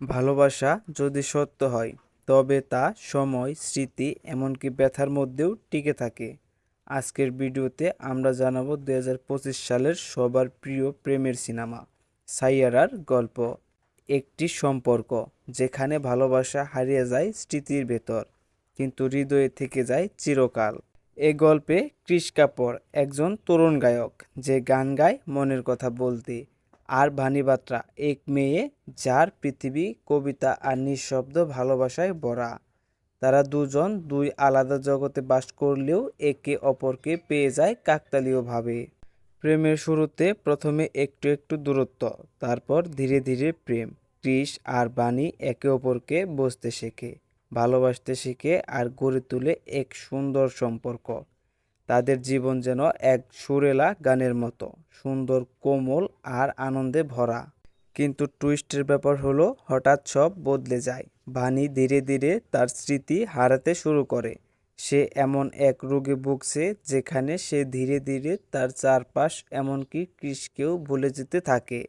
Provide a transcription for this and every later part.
ভালোবাসা যদি সত্য হয়, তবে তা সময়, স্মৃতি, এমনকি ব্যথার মধ্যেও টিকে থাকে। আজকের ভিডিওতে আমরা জানাব দু হাজার পঁচিশ সালের সবার প্রিয় প্রেমের সিনেমা, সাইয়ারার গল্প। একটি সম্পর্ক, যেখানে ভালোবাসা হারিয়ে যায় স্মৃতির ভেতর, কিন্তু হৃদয়ে থেকে যায় চিরকাল। এ গল্পে ক্রিশ কাপুর একজন তরুণ গায়ক, যে গান গায় মনের কথা বলতে। আর ভানি বাত্রা, এক মেয়ে যার পৃথিবী কবিতা আর নিঃশব্দ ভালোবাসায় ভরা। তারা দুজন দুই আলাদা জগতে বাস করলেও একে অপরকে পেয়ে যায় কাকতালীয়ভাবে। প্রেমের শুরুতে প্রথমে একটু একটু দূরত্ব, তারপর ধীরে ধীরে প্রেম ক্রিস আর বাণী একে অপরকে বুঝতে শেখে, ভালোবাসতে শেখে আর গড়ে তুলে এক সুন্দর সম্পর্ক। তাদের জীবন যেন এক সুরেলা গানের মতো, সুন্দর, কোমল আর আনন্দে ভরা। কিন্তু টুইস্টের ব্যাপার হলো, হঠাৎ সব বদলে যায়। বাণী ধীরে ধীরে তার স্মৃতি হারাতে শুরু করে। সে এমন এক রোগে ভুগছে যেখানে সে ধীরে ধীরে তার চারপাশ এমনকি ক্রিসকেও ভুলে যেতে থাকে।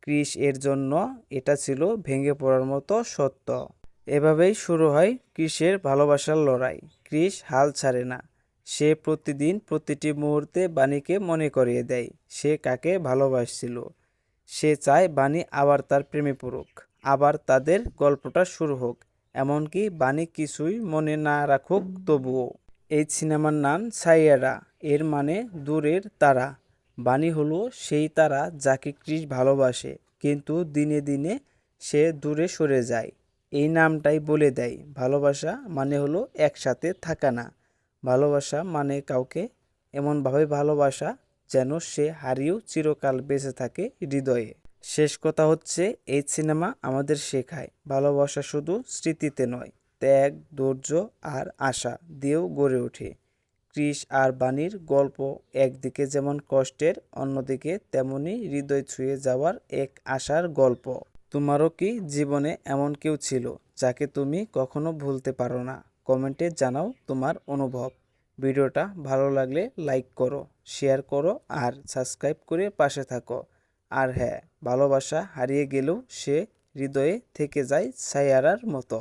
ক্রিস এর জন্য এটা ছিল ভেঙে পড়ার মতো সত্য। এভাবেই শুরু হয় ক্রিসের ভালোবাসার লড়াই। ক্রিস হাল ছাড়ে না। সে প্রতিদিন প্রতিটি মুহূর্তে বাণীকে মনে করিয়ে দেয়। সে কাকে ভালোবাসছিল? সে চায় বাণী আবার তার প্রেমে পড়ুক, আবার তাদের গল্পটা শুরু হোক। এমনকি বাণী কিছুই মনে না রাখুক তবুও। এই সিনেমার নাম সাইয়ারা, এর মানে দূরের তারা। বাণী হলো সেই তারা যাকে ক্রিস ভালোবাসে, কিন্তু দিনে দিনে সে দূরে সরে যায়। এই নামটাই বলে দেয়, ভালোবাসা মানে হলো একসাথে থাকা না। ভালোবাসা মানে কাউকে এমনভাবে ভালোবাসা যেন সে হারিয়েও চিরকাল বেঁচে থাকে হৃদয়ে। শেষ কথা হচ্ছে, এই সিনেমা আমাদের শেখায়, ভালোবাসা শুধু স্মৃতিতে নয়, ত্যাগ, ধৈর্য আর আশা দিয়েও গড়ে ওঠে। ক্রিস আর বাণীর গল্প একদিকে যেমন কষ্টের, অন্যদিকে তেমনই হৃদয় ছুঁয়ে যাওয়ার এক আশার গল্প। তোমারও কি জীবনে এমন কেউ ছিল যাকে তুমি কখনো ভুলতে পারো না? কমেন্টে জানাও তোমার অনুভব। ভিডিওটা ভালো লাগলে লাইক করো, শেয়ার করো আর সাবস্ক্রাইব করে পাশে থাকো। আর হ্যাঁ ভালোবাসা হারিয়ে গেলেও সে হৃদয়ে থেকে যায় সায়ারার মতো।